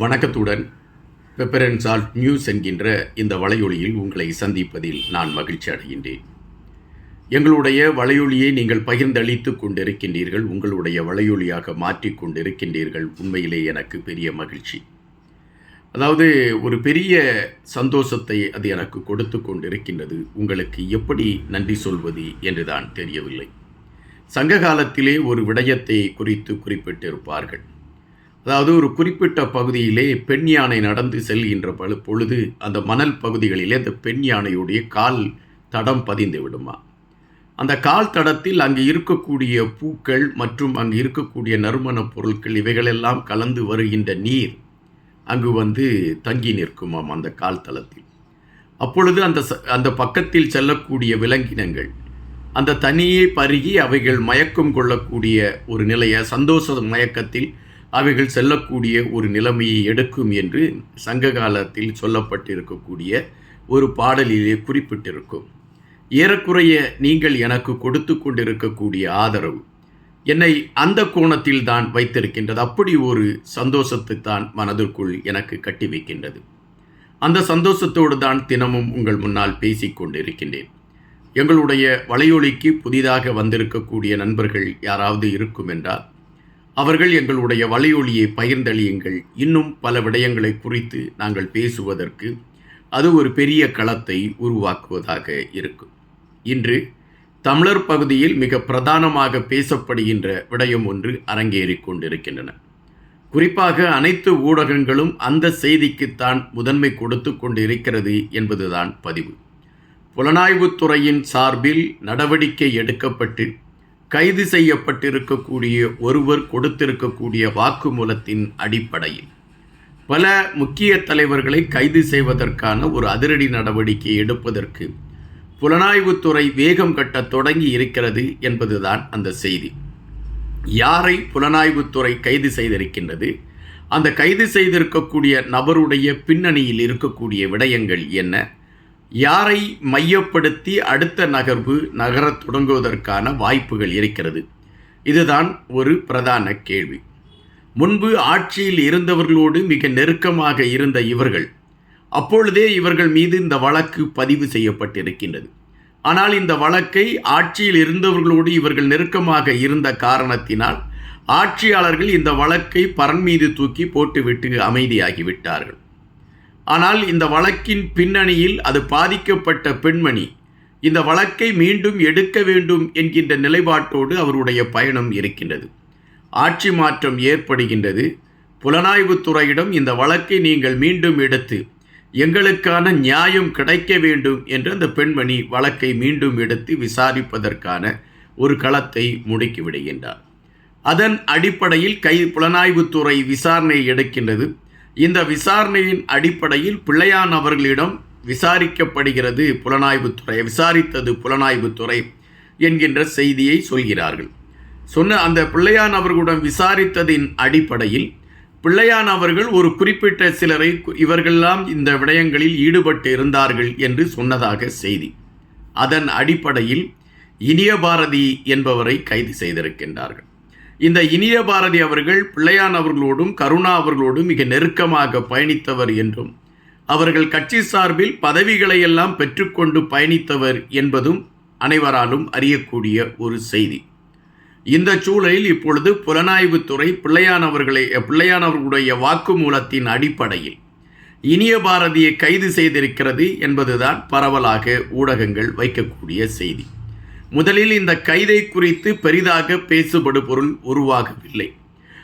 வணக்கத்துடன் பெப்பரன் salt news என்கின்ற இந்த வலையொலியில் உங்களை சந்திப்பதில் நான் மகிழ்ச்சி அடைகின்றேன். எங்களுடைய வலையொலியை நீங்கள் பகிர்ந்தளித்து கொண்டிருக்கின்றீர்கள் உங்களுடைய வலையொலியாக மாற்றிக் கொண்டிருக்கின்றீர்கள் உண்மையிலே எனக்கு பெரிய மகிழ்ச்சி. அதாவது ஒரு பெரிய சந்தோஷத்தை அது எனக்கு கொடுத்து கொண்டிருக்கின்றது. உங்களுக்கு எப்படி நன்றி சொல்வது என்றுதான் தெரியவில்லை. சங்க காலத்திலே ஒரு விடயத்தை குறித்து குறிப்பிட்டிருப்பார்கள். அதாவது ஒரு குறிப்பிட்ட பகுதியிலே பெண் யானை நடந்து செல்கின்ற பழு பொழுது அந்த மணல் பகுதிகளிலே அந்த பெண் யானையுடைய கால் தடம் பதிந்து விடுமா? அந்த கால் தடத்தில் அங்கு இருக்கக்கூடிய பூக்கள் மற்றும் அங்கு இருக்கக்கூடிய நறுமணப் பொருட்கள் இவைகளெல்லாம் கலந்து வருகின்ற நீர் அங்கு வந்து தங்கி நிற்குமாம் அந்த கால் தளத்தில். அப்பொழுது அந்த ச- அந்த பக்கத்தில் செல்லக்கூடிய விலங்கினங்கள் அந்த தனியை பருகி அவைகள் மயக்கம் கொள்ளக்கூடிய ஒரு நிலையை சந்தோஷ மயக்கத்தில் அவைகள் செல்லக்கூடிய ஒரு நிலைமையை எடுக்கும் என்று சங்க காலத்தில் சொல்லப்பட்டிருக்கக்கூடிய ஒரு பாடலிலே குறிப்பிட்டிருக்கும். ஏறக்குறைய நீங்கள் எனக்கு கொடுத்து கொண்டிருக்கக்கூடிய ஆதரவு என்னை அந்த கோணத்தில் தான் வைத்திருக்கின்றது. அப்படி ஒரு சந்தோஷத்தை தான் மனதிற்குள் எனக்கு கட்டி வைக்கின்றது. அந்த சந்தோஷத்தோடு தான் தினமும் உங்கள் முன்னால் பேசிக் கொண்டிருக்கின்றேன். எங்களுடைய வலையொலிக்கு புதிதாக வந்திருக்கக்கூடிய நண்பர்கள் யாராவது இருக்கும் என்றால் அவர்கள் எங்களுடைய வலையொலியை பகிர்ந்தளியுங்கள். இன்னும் பல விடயங்களை குறித்து நாங்கள் பேசுவதற்கு அது ஒரு பெரிய களத்தை உருவாக்குவதாக இருக்கும். இன்று தமிழர் பகுதியில் மிக பிரதானமாக பேசப்படுகின்ற விடயம் ஒன்று அரங்கேறிக் கொண்டிருக்கின்றன. குறிப்பாக அனைத்து ஊடகங்களும் அந்த செய்திக்குத்தான் முதன்மை கொடுத்து கொண்டிருக்கிறது என்பதுதான் பதிவு. புலனாய்வுத்துறையின் சார்பில் நடவடிக்கை எடுக்கப்பட்டு கைது செய்யப்பட்டிருக்கக்கூடிய ஒருவர் கொடுத்திருக்கக்கூடிய வாக்குமூலத்தின் அடிப்படையில். பல முக்கிய தலைவர்களை கைது செய்வதற்கான ஒரு அதிரடி நடவடிக்கை எடுப்பதற்கு புலனாய்வுத்துறை வேகம் கட்ட தொடங்கி இருக்கிறது என்பதுதான் அந்த செய்தி. யாரை புலனாய்வுத்துறை கைது செய்திருக்கின்றது? அந்த கைது செய்திருக்கக்கூடிய நபருடைய பின்னணியில் இருக்கக்கூடிய விடயங்கள் என்ன? யாரை மையப்படுத்தி அடுத்த நகர்வு நகரத் தொடங்குவதற்கான வாய்ப்புகள் இருக்கிறது? இதுதான் ஒரு பிரதான கேள்வி. முன்பு ஆட்சியில் இருந்தவர்களோடு மிக நெருக்கமாக இருந்த இவர்கள் அப்பொழுதே இவர்கள் மீது இந்த வழக்கு பதிவு செய்யப்பட்டிருக்கின்றது. ஆனால் இந்த வழக்கை ஆட்சியில் இருந்தவர்களோடு இவர்கள் நெருக்கமாக இருந்த காரணத்தினால் ஆட்சியாளர்கள் இந்த வழக்கை பரன் மீது தூக்கி போட்டுவிட்டு அமைதியாகிவிட்டார்கள். ஆனால் இந்த வழக்கின் பின்னணியில் அது பாதிக்கப்பட்ட பெண்மணி. இந்த வழக்கை மீண்டும் எடுக்க வேண்டும் என்கின்ற நிலைப்பாட்டோடு அவருடைய பயணம் இருக்கின்றது. ஆட்சி மாற்றம் ஏற்படுகின்றது. புலனாய்வுத்துறையிடம் இந்த வழக்கை நீங்கள் மீண்டும் எடுத்து எங்களுக்கான நியாயம் கிடைக்க வேண்டும் என்று அந்த பெண்மணி வழக்கை மீண்டும் எடுத்து விசாரிப்பதற்கான ஒரு களத்தை முடுக்கிவிடுகின்றார். அதன் அடிப்படையில் கை புலனாய்வுத்துறை விசாரணை எடுக்கின்றது. இந்த விசாரணையின் அடிப்படையில் பிள்ளையான் அவர்களிடம் விசாரிக்கப்படுகிறது புலனாய்வுத்துறை விசாரித்தது புலனாய்வுத்துறை என்கின்ற செய்தியை சொல்கிறார்கள். சொன்ன அந்த பிள்ளையான் அவர்களுடன் விசாரித்ததின் அடிப்படையில் பிள்ளையான் அவர்கள் ஒரு குறிப்பிட்ட சிலரை கு- இவர்களெல்லாம் இந்த விடயங்களில் ஈடுபட்டு இருந்தார்கள் என்று சொன்னதாக செய்தி. அதன் அடிப்படையில் இனிய பாரதி என்பவரை கைது செய்திருக்கின்றார்கள். இந்த இனிய பாரதி அவர்கள் பிள்ளையான் அவர்களோடும் கருணா அவர்களோடும் மிக நெருக்கமாக பயணித்தவர் என்றும் அவர்கள் கட்சி சார்பில் பதவிகளை எல்லாம் பெற்றுக்கொண்டு பயணித்தவர் என்பதும் அனைவராலும் அறியக்கூடிய ஒரு செய்தி. இந்த சூழலில் இப்பொழுது புலனாய்வுத்துறை துறை பிள்ளையானவர்களை பிள்ளையானவர்களுடைய வாக்குமூலத்தின் அடிப்படையில் இனிய பாரதியை கைது செய்திருக்கிறது என்பதுதான் பரவலாக ஊடகங்கள் வைக்கக்கூடிய செய்தி. முதலில் இந்த கைதை குறித்து பெரிதாக பேசுபடு பொருள் உருவாகவில்லை.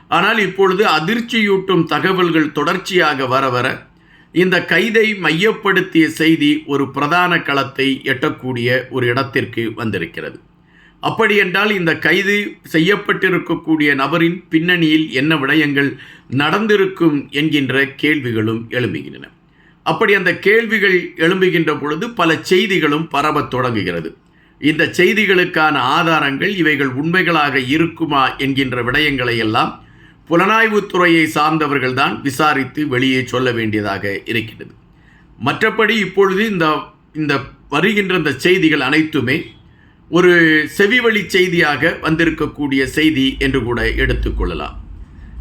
ஆனால் இப்பொழுது அதிர்ச்சியூட்டும் தகவல்கள் தொடர்ச்சியாக வர வர இந்த கைதை மையப்படுத்திய செய்தி ஒரு பிரதான களத்தை எட்டக்கூடிய ஒரு இடத்திற்கு வந்திருக்கிறது. அப்படியென்றால் இந்த கைது செய்யப்பட்டிருக்கக்கூடிய நபரின் பின்னணியில் என்ன விடயங்கள் நடந்திருக்கும் என்கின்ற கேள்விகளும் எழும்புகின்றன. அப்படி அந்த கேள்விகள் எழும்புகின்ற பொழுது பல செய்திகளும் பரவத் தொடங்குகிறது. இந்த செய்திகளுக்கான ஆதாரங்கள் இவைகள் உண்மைகளாக இருக்குமா என்கின்ற விடயங்களை எல்லாம் புலனாய்வுத்துறையை சார்ந்தவர்கள்தான் விசாரித்து வெளியே சொல்ல வேண்டியதாக இருக்கிறது மற்றபடி இப்பொழுது இந்த இந்த வருகின்ற இந்த செய்திகள் அனைத்துமே ஒரு செவிவழி செய்தியாக வந்திருக்கக்கூடிய செய்தி என்று கூட எடுத்துக்கொள்ளலாம்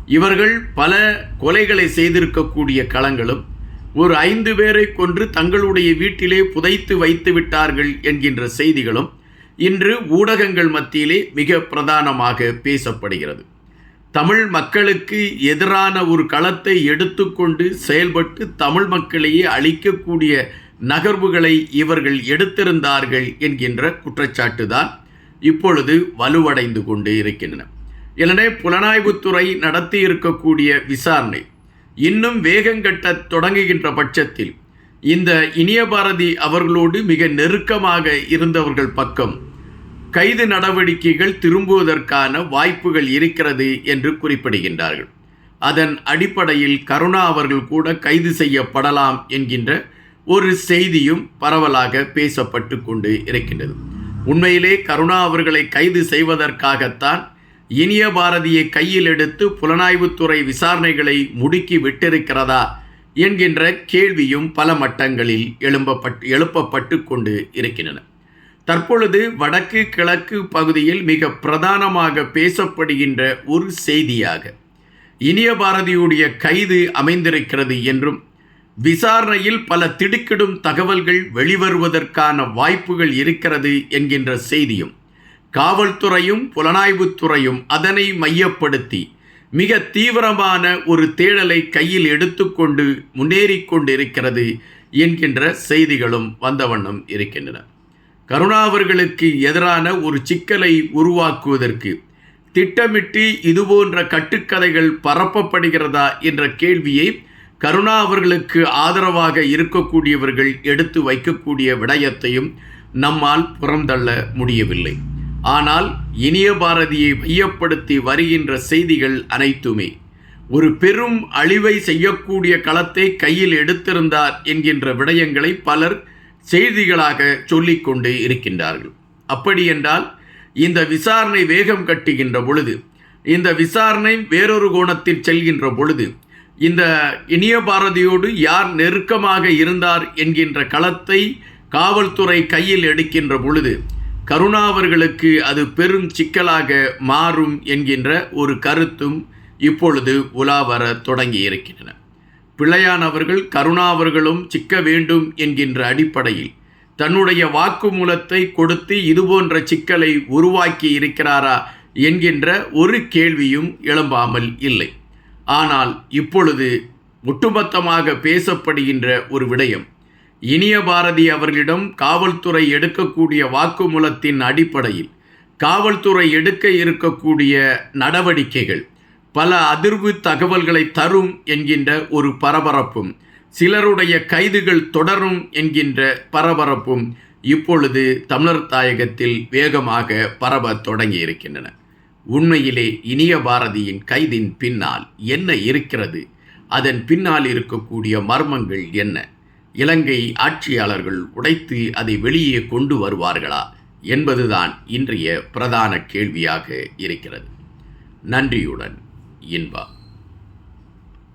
இவர்கள் பல கொலைகளை செய்திருக்கக்கூடிய களங்களும் ஒரு ஐந்து பேரை கொன்று தங்களுடைய வீட்டிலே புதைத்து வைத்து விட்டார்கள் என்கின்ற செய்திகளும் இன்று ஊடகங்கள் மத்தியிலே மிக பிரதானமாக பேசப்படுகிறது. தமிழ் மக்களுக்கு எதிரான ஒரு களத்தை எடுத்துக்கொண்டு செயல்பட்டு தமிழ் மக்களையே அழிக்கக்கூடிய நகர்வுகளை இவர்கள் எடுத்திருந்தார்கள் என்கின்ற குற்றச்சாட்டு தான் இப்பொழுது வலுவடைந்து கொண்டு இருக்கின்றன. எனவே புலனாய்வுத்துறை நடத்தி இருக்கக்கூடிய விசாரணை இன்னும் வேகங்கட்ட தொடங்குகின்ற பட்சத்தில் இந்த இனிய பாரதி அவர்களோடு மிக நெருக்கமாக இருந்தவர்கள் பக்கம் கைது நடவடிக்கைகள் திரும்புவதற்கான வாய்ப்புகள் இருக்கிறது என்று குறிப்பிடுகின்றார்கள். அதன் அடிப்படையில் கருணா அவர்கள் கூட கைது செய்யப்படலாம் என்கின்ற ஒரு செய்தியும் பரவலாக பேசப்பட்டு கொண்டு இருக்கின்றது. உண்மையிலே கருணா அவர்களை கைது செய்வதற்காகத்தான் இனிய பாரதியை கையில் எடுத்து புலனாய்வுத்துறை விசாரணைகளை முடுக்கி விட்டிருக்கிறதா என்கின்ற கேள்வியும் பல மட்டங்களில் எழும்பப்பட்டு எழுப்பப்பட்டு கொண்டு இருக்கின்றன. தற்பொழுது வடக்கு கிழக்கு பகுதியில் மிக பிரதானமாக பேசப்படுகின்ற ஒரு செய்தியாக இனிய பாரதியுடைய கைது அமைந்திருக்கிறது என்றும் விசாரணையில் பல திடுக்கிடும் தகவல்கள் வெளிவருவதற்கான வாய்ப்புகள் இருக்கிறது என்கின்ற செய்தியும் காவல்துறையும் புலனாய்வுத்துறையும் அதனை மையப்படுத்தி மிக தீவிரமான ஒரு தேடலை கையில் எடுத்துக்கொண்டு முன்னேறி கொண்டிருக்கிறது என்கின்ற செய்திகளும் வந்த வண்ணம் இருக்கின்றன. கருணா அவர்களுக்கு எதிரான ஒரு சிக்கலை உருவாக்குவதற்கு திட்டமிட்டு இதுபோன்ற கட்டுக்கதைகள் பரப்பப்படுகிறதா என்ற கேள்வியை கருணா அவர்களுக்கு ஆதரவாக இருக்கக்கூடியவர்கள் எடுத்து வைக்கக்கூடிய விடயத்தையும் நம்மால் புறந்தள்ள முடியவில்லை. ஆனால் இனிய பாரதியை மையப்படுத்தி வருகின்ற செய்திகள் அனைத்துமே. ஒரு பெரும் அழிவை செய்யக்கூடிய களத்தை கையில் எடுத்திருந்தார் என்கின்ற விடயங்களை பலர் செய்திகளாக சொல்லிக்கொண்டு இருக்கின்றார்கள். அப்படி என்றால் இந்த விசாரணை வேகம் கட்டுகின்ற பொழுது இந்த விசாரணை வேறொரு கோணத்தில் செல்கின்ற பொழுது இந்த இனிய பாரதியோடு யார் நெருக்கமாக இருந்தார் என்கின்ற களத்தை காவல்துறை கையில் எடுக்கின்ற பொழுது கருணாவர்களுக்கு அது பெரும் சிக்கலாக மாறும் என்கின்ற ஒரு கருத்தும் இப்பொழுது உலாவர தொடங்கி இருக்கின்றன. பிள்ளையானவர்கள் கருணாவர்களும் சிக்க வேண்டும் என்கின்ற அடிப்படையில் தன்னுடைய வாக்குமூலத்தை கொடுத்து இதுபோன்ற சிக்கலை உருவாக்கி இருக்கிறாரா என்கின்ற ஒரு கேள்வியும் எழும்பாமல் இல்லை. ஆனால் இப்பொழுது ஒட்டுமொத்தமாக பேசப்படுகின்ற ஒரு விடயம் இனிய பாரதி அவர்களிடம் காவல்துறை எடுக்கக்கூடிய வாக்குமூலத்தின் அடிப்படையில் காவல்துறை எடுக்க இருக்கக்கூடிய நடவடிக்கைகள் பல அதிர்வு தகவல்களை தரும் என்கின்ற ஒரு பரபரப்பும் சிலருடைய கைதுகள் தொடரும் என்கின்ற பரபரப்பும் இப்பொழுது தமிழர் தாயகத்தில் வேகமாக பரவ தொடங்கி இருக்கின்றன உண்மையிலே இனிய பாரதியின் கைதின் பின்னால் என்ன இருக்கிறது? அதன் பின்னால் இருக்கக்கூடிய மர்மங்கள் என்ன? இலங்கை ஆட்சியாளர்கள் உடைத்து அதை வெளியே கொண்டு வருவார்களா என்பதுதான் இன்றைய பிரதான கேள்வியாக இருக்கிறது. நன்றியுடன் இன்பா.